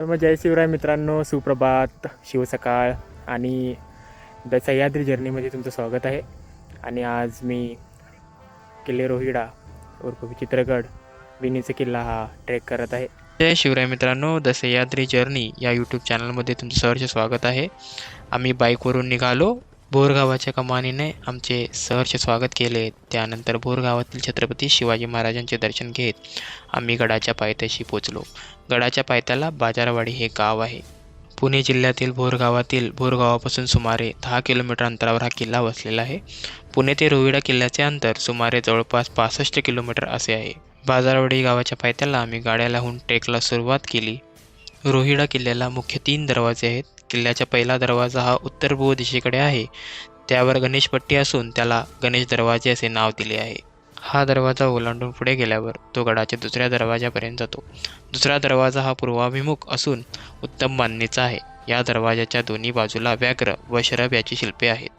तर मग जय शिवराय मित्रांनो सुप्रभात शिवसकाळ आणि द सह्याद्री जर्नीमध्ये तुमचं स्वागत आहे. आणि आज मी किल्ले रोहिडा उर्फ चित्रगड विनीचा किल्ला हा ट्रेक करत आहे. जय शिवराय मित्रांनो द सह्याद्री जर्नी या यूट्यूब चॅनलमध्ये तुमचं सहर्ष स्वागत आहे. आम्ही बाईकवरून निघालो बोरगावाच्या कमानीने आमचे सहर्ष स्वागत केले. त्यानंतर बोरगावातील छत्रपती शिवाजी महाराजांचे दर्शन घेत आम्ही गडाच्या पायथ्याशी पोचलो. गडाच्या पायथ्याला बाजारवाडी हे गाव आहे. पुणे जिल्ह्यातील भोरगावातील भोरगावापासून सुमारे दहा किलोमीटर अंतरावर हा किल्ला वसलेला आहे. पुणे ते रोहिडा किल्ल्याचे अंतर सुमारे जवळपास पासष्ट किलोमीटर असे आहे. बाजारवाडी गावाच्या पायथ्याला आम्ही गाड्या लावून ट्रेकला सुरुवात केली. रोहिडा किल्ल्याला मुख्य तीन दरवाजे आहेत. किल्ल्याचा पहिला दरवाजा हा उत्तर पूर्व दिशेकडे आहे. त्यावर गणेशपट्टी असून त्याला गणेश दरवाजे असे नाव दिले आहे. हा दरवाजा ओलांडून पुढे गेल्यावर तो गडाच्या दुसऱ्या दरवाजापर्यंत जातो. दुसरा दरवाजा हा पूर्वाभिमुख असून उत्तम मांडणीचा आहे. या दरवाजाच्या दोन्ही बाजूला व्याघ्र व शरभ याची शिल्पे आहेत.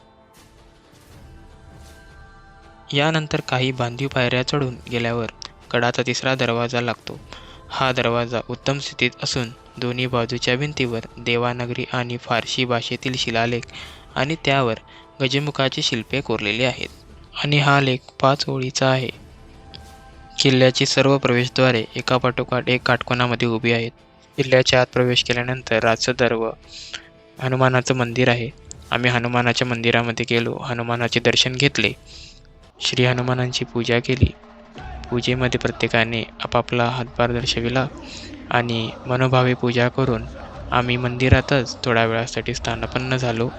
यानंतर काही बांधीव पायऱ्या चढून गेल्यावर गडाचा तिसरा दरवाजा लागतो. हा दरवाजा उत्तम स्थितीत असून दोन्ही बाजूच्या भिंतीवर देवानगरी आणि फारसी भाषेतील शिलालेख आणि त्यावर गजमुखाची शिल्पे कोरलेली आहेत. आणि हा लेख पाच ओळीचा आहे. किल्ल्याची सर्व प्रवेशद्वारे एका पाठोपाठ एक काटकोनामध्ये उभी आहेत. किल्ल्याच्या आत प्रवेश केल्यानंतर राजसदर व हनुमानाचं मंदिर आहे. आम्ही हनुमानाच्या मंदिरामध्ये गेलो. हनुमानाचे दर्शन घेतले. श्री हनुमानांची पूजा केली. पूजेमध्ये प्रत्येकाने आपापला हातभार दर्शविला आणि मनोभावे पूजा करून आम्ही मंदिरातच थोड्या वेळासाठी स्थानापन्न झालो.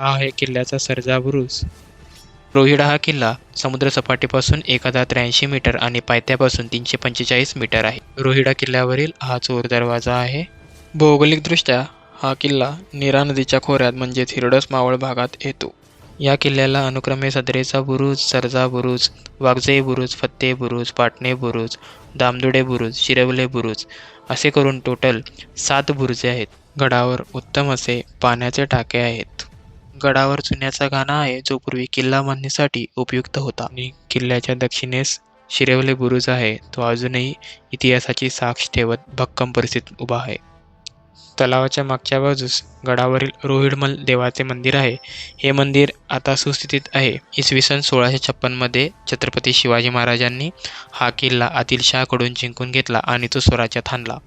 हा आहे किल्ल्याचा सर्जा बुरुज रोहिडा हा किल्ला समुद्रसपाटीपासून एक हजार त्र्याऐंशी मीटर आणि पायथ्यापासून तीनशे पंचेचाळीस मीटर आहे. रोहिडा किल्ल्यावरील हा चोर दरवाजा आहे. भौगोलिकदृष्ट्या हा किल्ला नीरा नदीच्या खोऱ्यात म्हणजेच हिरडस मावळ भागात येतो. या किल्ल्याला अनुक्रमे सदरेचा बुरुज सरजा बुरुज वागजे बुरुज फत्ते बुरुज पाटणे बुरुज दामदुडे बुरुज शिरवले बुरुज असे करून टोटल सात बुरुजे आहेत. गडावर उत्तम असे पाण्याचे टाके आहेत. गडावर चुन्याचा घाणा आहे जो पूर्वी किल्ला बांधणीसाठी उपयुक्त होता. आणि किल्ल्याच्या दक्षिणेस शिरवले बुरुज आहे तो अजूनही इतिहासाची साक्ष ठेवत भक्कम परिस्थितीत उभा आहे. तलावाच्या मागच्या बाजूस गडावरील रोहिडमल देवाचे मंदिर आहे. हे मंदिर आता सुस्थितीत आहे. इसवी सन सोळाशे छप्पनमध्ये छत्रपती शिवाजी महाराजांनी हा किल्ला आदिलशहाकडून जिंकून घेतला आणि तो स्वराज्यात आणला.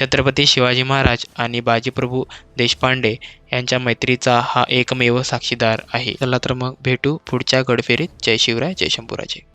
छत्रपती शिवाजी महाराज आणि बाजीप्रभू देशपांडे यांच्या मैत्रीचा हा एकमेव साक्षीदार आहे. चला तर मग भेटू पुढच्या गडफेरीत. जय शिवराय जय शंभूराजे.